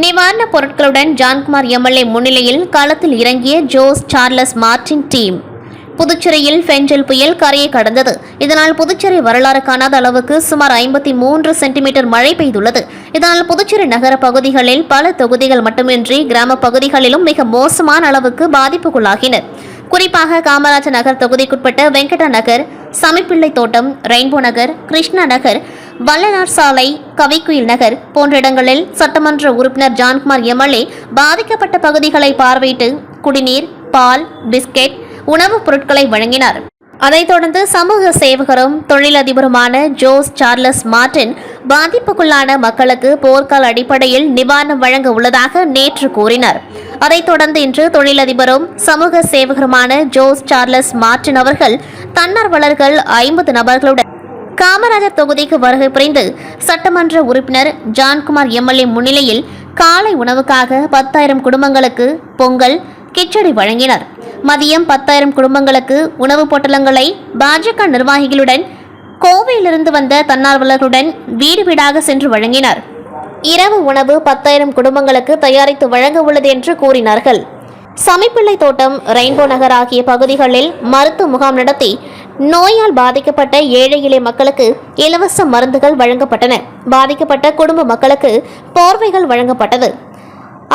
நிவாரணப் பொருட்களுடன் ஜான்குமார் எம்எல்ஏ முன்னிலையில் களத்தில் இறங்கிய ஜோஸ் சார்லஸ் மார்டின் டீம். புதுச்சேரியில் ஃபெஞ்சல் புயல் கரையை கடந்தது. இதனால் புதுச்சேரி வரலாறு காணாத அளவுக்கு சுமார் ஐம்பத்தி மூன்று சென்டிமீட்டர் மழை பெய்துள்ளது. இதனால் புதுச்சேரி நகர பகுதிகளில் பல தொகுதிகள் மட்டுமின்றி கிராம பகுதிகளிலும் மிக மோசமான அளவுக்கு பாதிப்புக்குள்ளாகினர். குறிப்பாக காமராஜர் நகர் தொகுதிக்குட்பட்ட வெங்கடா நகர் சமிப்பிள்ளை தோட்டம் ரெயின்போ நகர் கிருஷ்ணா நகர் வல்லனார் சாலை கவிக்குயில் நகர் போன்ற இடங்களில் சட்டமன்ற உறுப்பினர் ஜான்குமார் எம்எல்ஏ பாதிக்கப்பட்ட பகுதிகளை பார்வையிட்டு குடிநீர் பால் பிஸ்கெட் உணவுப் பொருட்களை வழங்கினார். அதைத் தொடர்ந்து சமூக சேவகரும் தொழிலதிபருமான ஜோஸ் சார்லஸ் மார்டின் பாதிப்புக்குள்ளான மக்களுக்கு போர்க்கால அடிப்படையில் நிவாரணம் வழங்க உள்ளதாக நேற்று கூறினார். அதைத் தொடர்ந்து இன்று தொழிலதிபரும் சமூக சேவகருமான ஜோஸ் சார்லஸ் மார்டின் அவர்கள் தன்னார்வலர்கள் ஐம்பது நபர்களுடன் காமராஜர் தொகுதிக்கு வருகை புரிந்து சட்டமன்ற உறுப்பினர் ஜான்குமார் எம்எல்ஏ முன்னிலையில் காலை உணவுக்காக பத்தாயிரம் குடும்பங்களுக்கு பொங்கல் கிச்சடி வழங்கினர். மதியம் பத்தாயிரம் குடும்பங்களுக்கு உணவுப் பொட்டலங்களை பாஜக நிர்வாகிகளுடன் கோவையிலிருந்து வந்த தன்னார்வலர்களுடன் வீடு வீடாக சென்று வழங்கினார். இரவு உணவு பத்தாயிரம் குடும்பங்களுக்கு தயாரித்து வழங்க உள்ளது என்று கூறினார்கள். சமைப்பிள்ளை தோட்டம் ரெயின்போ நகர் ஆகிய பகுதிகளில் மருத்துவ முகாம் நடத்தி நோயால் பாதிக்கப்பட்ட ஏழை இலை மக்களுக்கு இலவச மருந்துகள் வழங்கப்பட்டன. பாதிக்கப்பட்ட குடும்ப மக்களுக்கு போர்வைகள் வழங்கப்பட்டது.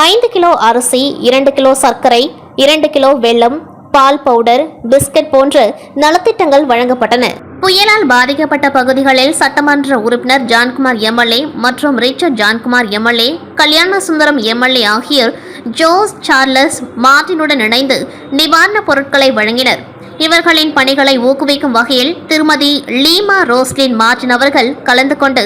ஐந்து கிலோ அரிசி இரண்டு கிலோ சர்க்கரை இரண்டு கிலோ வெல்லம் பால் பவுடர் பிஸ்கட் போன்ற நலத்திட்டங்கள் வழங்கப்பட்டன. புயலால் பாதிக்கப்பட்ட பகுதிகளில் சட்டமன்ற உறுப்பினர் ஜான்குமார் எம்எல்ஏ மற்றும் Richard Johnkumar MLA Kalyana Sundaram MLA ஆகியோர் ஜோஸ் சார்லஸ் மார்டினுடன் இணைந்து நிவாரணப் பொருட்களை வழங்கினர். இவர்களின் பணிகளை ஊக்குவிக்கும் வகையில் திருமதி லீமா ரோஸ்லின் மார்டின் அவர்கள் கலந்து கொண்டு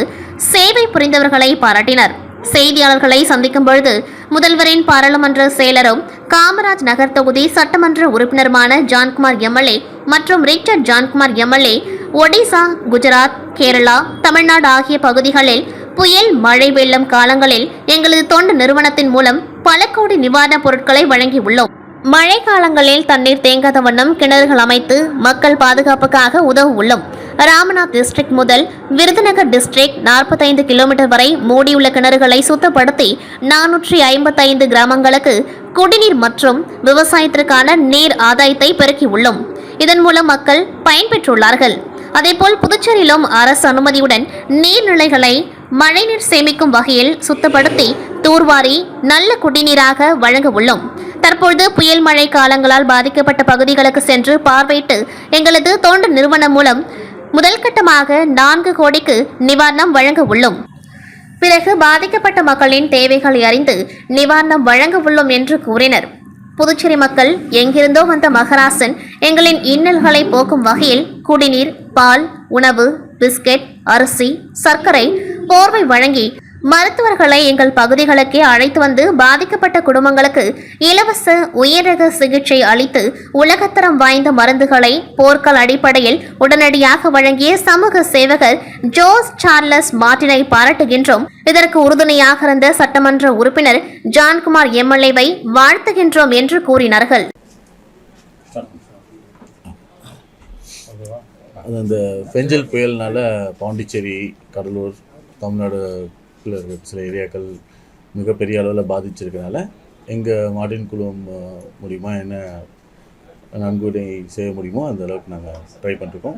சேவை புரிந்தவர்களை பாராட்டினர். செய்தியாளர்களை சந்திக்கும் பொழுது முதல்வரின் பாராளுமன்ற செயலரும் காமராஜ் நகர் தொகுதி சட்டமன்ற உறுப்பினருமான ஜான்குமார் எம்எல்ஏ மற்றும் ரிச்சர்ட் ஜான்குமார் எம்எல்ஏ ஒடிசா குஜராத் கேரளா தமிழ்நாடு ஆகிய பகுதிகளில் புயல் மழை வெள்ளம் காலங்களில் எங்களது தொண்டு நிறுவனத்தின் மூலம் பல கோடி நிவாரணப் பொருட்களை வழங்கியுள்ளோம். மழை காலங்களில் தண்ணீர் தேங்காத வண்ணம் கிணறுகள் அமைத்து மக்கள் பாதுகாப்புக்காக உதவ உள்ளோம். ராமநாத் டிஸ்ட்ரிக்ட் முதல் விருதுநகர் டிஸ்ட்ரிக்ட் நாற்பத்தைந்து கிலோமீட்டர் வரை மூடியுள்ள கிணறுகளை சுத்தப்படுத்தி நானூற்றி ஐம்பத்தைந்து கிராமங்களுக்கு குடிநீர் மற்றும் விவசாயத்திற்கான நீர் ஆதாயத்தை பெருக்கியுள்ளோம் இதன் மூலம் மக்கள் பயன்பெற்றுள்ளார்கள். அதேபோல் புதுச்சேரியிலும் அரசு அனுமதியுடன் நீர்நிலைகளை மழைநீர் சேமிக்கும் வகையில் சுத்தப்படுத்தி தூர்வாரி நல்ல குடிநீராக வழங்க உள்ளோம். தற்பொழுது புயல் மழை காலங்களால் பாதிக்கப்பட்ட பகுதிகளுக்கு சென்று பார்வையிட்டு எங்களது தொண்டு நிறுவனம் மூலம் முதல் கட்டமாக நான்கு கோடிக்கு நிவாரணம் வழங்க உள்ளோம். பிறகு பாதிக்கப்பட்ட மக்களின் தேவைகளை அறிந்து நிவாரணம் வழங்க உள்ளோம் என்று கூறினர். புதுச்சேரி மக்கள் எங்கிருந்தோ வந்த மகராசன் எங்களின் இன்னல்களை போக்கும் வகையில் குடிநீர் பால் உணவு பிஸ்கெட் அரிசி சர்க்கரை போர்வை வழங்கி மருத்துவர்களை எங்கள் பகுதிகளுக்கே அழைத்து வந்து பாதிக்கப்பட்ட குடும்பங்களுக்கு இலவச உயரக சிகிச்சை அளித்து உலகத்தரம் வாய்ந்த மருந்துகளை போர்க்கள் அடிப்படையில் உடனடியாக வழங்கிய சமூக சேவகர் ஜோஸ் சார்லஸ் மார்டினை பாராட்டுகின்றோம். இதற்கு உறுதுணையாக இருந்த சட்டமன்ற உறுப்பினர் ஜான்குமார் எம்எல்ஏவை வாழ்த்துகின்றோம் என்று கூறினார்கள். அது அந்த பெஞ்சல் புயல்னால பாண்டிச்சேரி கடலூர் தமிழ்நாடுக்குள்ள இருக்க சில ஏரியாக்கள் மிகப்பெரிய அளவில் பாதிச்சிருக்கனால எங்கள் மாடின் குழுவம் மூலிமா என்ன நன்கொடை செய்ய முடியுமோ அந்த அளவுக்கு நாங்கள் ட்ரை பண்ணிருக்கோம்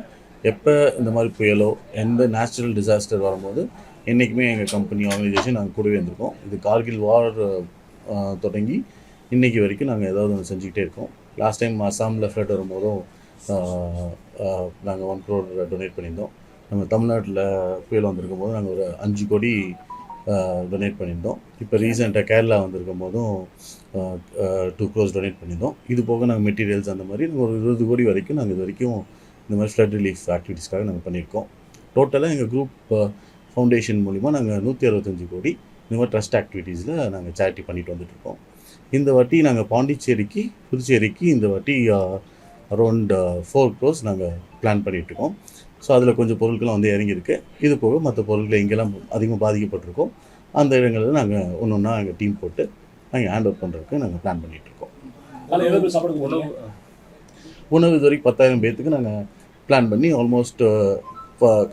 எப்போ இந்த மாதிரி புயலோ எந்த நேச்சுரல் டிசாஸ்டர் வரும்போது என்றைக்குமே எங்கள் கம்பெனி ஆர்கனைசேஷன் நாங்கள் கூடவே இருந்திருக்கோம். இது கார்கில் வார் தொடங்கி இன்றைக்கி வரைக்கும் நாங்கள் ஏதாவது ஒன்று செஞ்சுக்கிட்டே இருக்கோம். லாஸ்ட் டைம் அஸ்ஸாமில் ஃப்ளட் வரும்போதும் நாங்கள் ஒன் க்ரோர் டொனேட் பண்ணியிருந்தோம். நம்ம தமிழ்நாட்டில் புயல் வந்திருக்கும் போது நாங்கள் ஒரு அஞ்சு கோடி டொனேட் பண்ணியிருந்தோம். இப்போ ரீசெண்டாக கேரளா வந்திருக்கும் போதும் டூ க்ரோஸ் டொனேட் பண்ணியிருந்தோம். இது போக நாங்கள் மெட்டீரியல்ஸ் அந்த மாதிரி ஒரு இருபது கோடி வரைக்கும் நாங்கள் இது வரைக்கும் இந்த மாதிரி ஃப்ளட் ரிலீஃப் ஆக்டிவிட்டீஸ்க்காக நாங்கள் பண்ணியிருக்கோம். டோட்டலாக எங்கள் குரூப் ஃபவுண்டேஷன் மூலிமா நாங்கள் நூற்றி அறுபத்தஞ்சு கோடி இந்த மாதிரி ட்ரஸ்ட் ஆக்டிவிட்டீஸில் நாங்கள் சேரிட்டி பண்ணிட்டு வந்துட்டுருக்கோம் இந்த வாட்டி நாங்கள் பாண்டிச்சேரிக்கு புதுச்சேரிக்கு இந்த வாட்டி அரௌண்ட் ஃபோர் க்ரோஸ் நாங்கள் பிளான் பண்ணிகிட்ருக்கோம் ஸோ அதில் கொஞ்சம் பொருட்கள்லாம் வந்து இறங்கியிருக்கு. இது போக மற்ற பொருட்கள் எங்கெல்லாம் அதிகமாக பாதிக்கப்பட்டிருக்கோம். அந்த இடங்களில் நாங்கள் ஒன்று ஒன்றா எங்கள் டீம் போட்டு நாங்கள் ஹேண்ட் ஓவர் பண்ணுறதுக்கு நாங்கள் பிளான் பண்ணிகிட்ருக்கோம் உணவு? உணவு இது வரைக்கும் பத்தாயிரம் பேர்த்துக்கு நாங்கள் பிளான் பண்ணி ஆல்மோஸ்ட்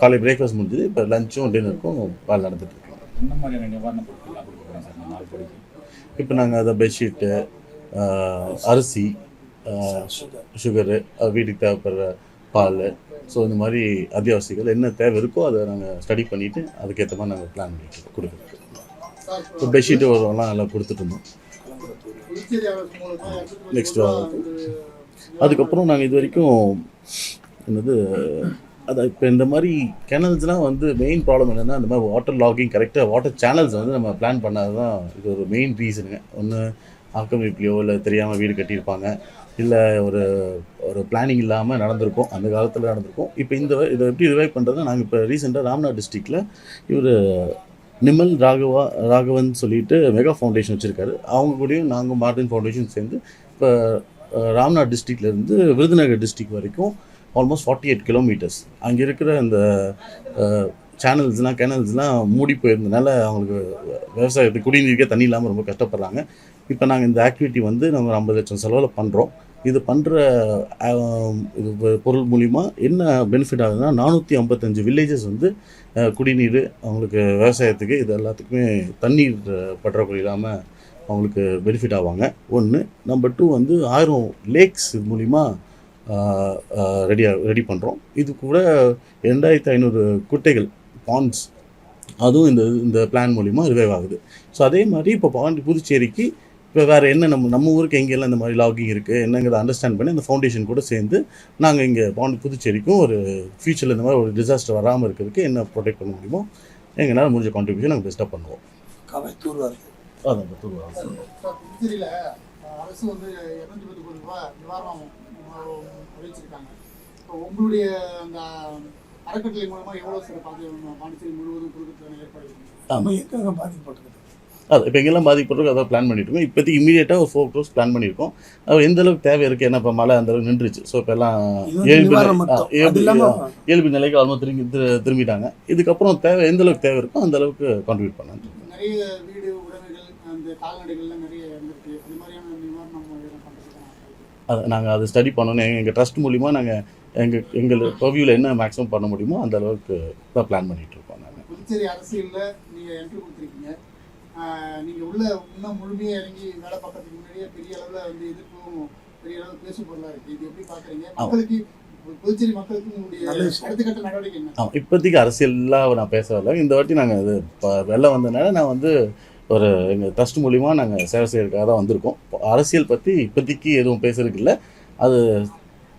காலை பிரேக்ஃபாஸ்ட் முடிஞ்சது. இப்போ லஞ்சும் டின்னருக்கும் வேலை நடந்துட்டு இருக்கோம் என்ன மாதிரியான நிவாரண பொருட்கள்லாம் கொடுக்க போகிறோம் சார்? இந்த நாலு பிடிக்கும் இப்போ நாங்கள் அதை பெட்ஷீட்டு அரிசி சுகரு வீட்டுக்கு தேவைப்படுற பால் ஸோ இந்த மாதிரி அத்தியாவசியங்கள் என்ன தேவை இருக்கோ அதை நாங்கள் ஸ்டடி பண்ணிவிட்டு அதுக்கேற்ற மாதிரி நாங்கள் பிளான் பண்ணி கொடுக்குறோம். இப்போ பெட்ஷீட்டு வரலாம் எல்லாம் கொடுத்துட்ருந்தோம் நெக்ஸ்ட் அதுக்கப்புறம் நாங்கள் இது வரைக்கும் என்னது அது இப்போ இந்த மாதிரி கெனல்ஸ்லாம் வந்து மெயின் ப்ராப்ளம் என்னென்னா இந்த மாதிரி வாட்டர் லாகிங் கரெக்டாக வாட்டர் சேனல்ஸ் வந்து நம்ம பிளான் பண்ணாது தான் இது ஒரு மெயின் ரீசனுங்க ஒன்று ஆக்கிரமிப்புலையோ இல்லை தெரியாமல் வீடு கட்டியிருப்பாங்க. இல்லை ஒரு ஒரு பிளானிங் இல்லாமல் நடந்திருக்கும். அந்த காலத்தில் நடந்திருக்கும். இப்போ இந்த இதை எப்படி ரிவைவ் பண்ணுறதுனா நாங்கள் இப்போ ரீசெண்டாக ராம்நாத் டிஸ்ட்ரிக்டில் இவர் நிமல் ராகவா ராகவன் சொல்லிட்டு மெகா ஃபவுண்டேஷன் வச்சுருக்காரு. அவங்க கூடயும் நாங்கள் மார்டின் ஃபவுண்டேஷன் சேர்ந்து இப்போ ராம்நாத் டிஸ்ட்ரிக்ட்லேருந்து விருதுநகர் டிஸ்ட்ரிக்ட் வரைக்கும் ஆல்மோஸ்ட் ஃபார்ட்டி எயிட் கிலோமீட்டர்ஸ் அங்கே இருக்கிற அந்த சேனல்ஸ்லாம் கேனல்ஸ்லாம் மூடி போயிருந்தனால அவங்களுக்கு விவசாயத்துக்கு குடிநீருக்கே தண்ணி இல்லாமல் ரொம்ப கஷ்டப்படுறாங்க. இப்போ நாங்கள் இந்த ஆக்டிவிட்டி வந்து நம்ம ஐம்பது லட்சம் செலவில் பண்ணுறோம் இது பண்ணுற இது பொருள் மூலிமா என்ன பெனிஃபிட் ஆகுதுன்னா நானூற்றி ஐம்பத்தஞ்சு வில்லேஜஸ் வந்து குடிநீர் அவங்களுக்கு விவசாயத்துக்கு இது எல்லாத்துக்குமே தண்ணீர் பற்றாக்குறை இல்லாமல் அவங்களுக்கு பெனிஃபிட் ஆவாங்க. ஒன்று நம்பர் டூ வந்து ஆயிரம் லேக்ஸ் இது மூலிமா ரெடியாக ரெடி பண்ணுறோம் இது கூட ரெண்டாயிரத்தி ஐநூறு குட்டைகள் பாண்ட்ஸ் அதுவும் இந்த இந்த பிளான் மூலிமா ரிவைவ் ஆகுது. ஸோ அதே மாதிரி இப்போ பாண்டி புதுச்சேரிக்கு இப்போ வேறு என்ன நம்ம நம்ம ஊருக்கு எங்கெல்லாம் இந்த மாதிரி லாகிங் இருக்குது என்னங்கிறத அண்டர்ஸ்டாண்ட் பண்ணி அந்த ஃபவுண்டேஷன் கூட சேர்ந்து நாங்கள் இங்கே பாண்டி புதுச்சேரிக்கும் ஒரு ஃபியூச்சரில் இந்த மாதிரி ஒரு டிசாஸ்டர் வராமல் இருக்கிறதுக்கு என்ன ப்ரொடெக்ட் பண்ண முடியுமோ எங்களால் முடிஞ்ச கான்ட்ரிபியூஷன் நாங்கள் பெஸ்ட்டாக பண்ணுவோம். அதான் புதுச்சேரியில அரசு வந்து இருநூத்தி பத்து கோடி ரூபாய் நிவாரணம் அஹ், அறிவிச்சிருக்காங்க. இப்போ உங்களுடைய அந்த அறக்கட்டளை மூலமா எவ்வளவு சார் பாதி பாண்டிச்சேரி முழுவதும் கொடுக்கறதுக்கான ஏற்பாடு பாதிக்கப்பட்டிருக்குது அது இப்போ எங்கெல்லாம் பாதிப்பட்டிருக்கோ அதான் பிளான் பண்ணிட்டு இருக்கோம் இப்போதைக்கு இமீடியட்டாக ஒரு ஃபோர் க்ரோஸ் பிளான் பண்ணியிருக்கோம். அது எந்த அளவுக்கு தேவை இருக்குது ஏன்னா இப்போ மழை அந்த அளவுக்கு நின்றுச்சு. ஸோ இப்போ எல்லாம் இயல்பு இயல்பு நிலைக்கு ஆல்மோஸ்ட் திரும்பி திரு- திரும்பிட்டாங்க. இதுக்கப்புறம் தேவை எந்த அளவுக்கு தேவை இருக்கோ அந்த அளவுக்கு கான்ட்ரிபியூட் பண்ணலாம். நிறைய வீடு உடைமைகள் அந்த கால்நடைகள்லாம் நிறைய இருந்திருக்கு. அது மாதிரியான நிவாரணம் அது நாங்கள் அதை ஸ்டடி பண்ணணும். எங்கள் ட்ரஸ்ட் மூலிமா நாங்கள் எங்கள் எங்கள் பர்வியூவில் என்ன மேக்ஸிமம் பண்ண முடியுமோ அந்த அளவுக்கு தான் பிளான் பண்ணிட்டு இருக்கோம் நாங்கள் புதுச்சேரி அரசியல்ல நீங்க என்ட்ரி கொடுத்துருக்கீங்க. ஆஹ் நீங்க உள்ள இன்னும் முழுமையா இறங்கி வேலை பார்க்கறதுக்கு முன்னாடியே பெரிய அளவுல வந்து எதிர்ப்பும் பெரிய அளவுல பேசும் பொருளா இருக்கு. இது எப்படி பாக்குறீங்க? மக்களுக்கு இப்போதைக்கு அரசியலாக நான் பேச வரல. இந்த வாட்டி நாங்கள் இது இப்போ வெளில வந்ததுனால நான் வந்து ஒரு எங்கள் ட்ரஸ்ட் மூலிமா நாங்கள் சேவை செய்யறதுக்காக தான் வந்திருக்கோம். அரசியல் பற்றி இப்போதைக்கு எதுவும் பேசுறதுக்கு இல்லை. அது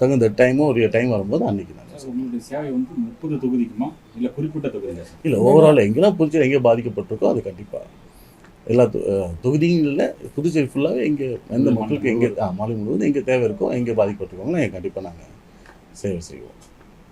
தகுந்த டைமும் ஒரு டைம் வரும்போது அன்றைக்கி நாங்கள் உங்களுடைய சேவை வந்து முப்பது தொகுதிக்குமா? இல்ல குறிப்பிட்ட தொகுதியா சார்? இல்லை ஓவரால் எங்கெல்லாம் புதுச்சேரி எங்கே பாதிக்கப்பட்டிருக்கோ அது கண்டிப்பாக எல்லா தொகுதியும் இல்லை புதுச்சேரி ஃபுல்லாகவே எங்கே எந்த மக்களுக்கு எங்கே மாநிலம் முழுவதும் எங்கே தேவை இருக்கோ எங்கே பாதிக்கப்பட்டிருக்கோங்களோ கண்டிப்பாக நாங்கள் சேவை செய்வோம்.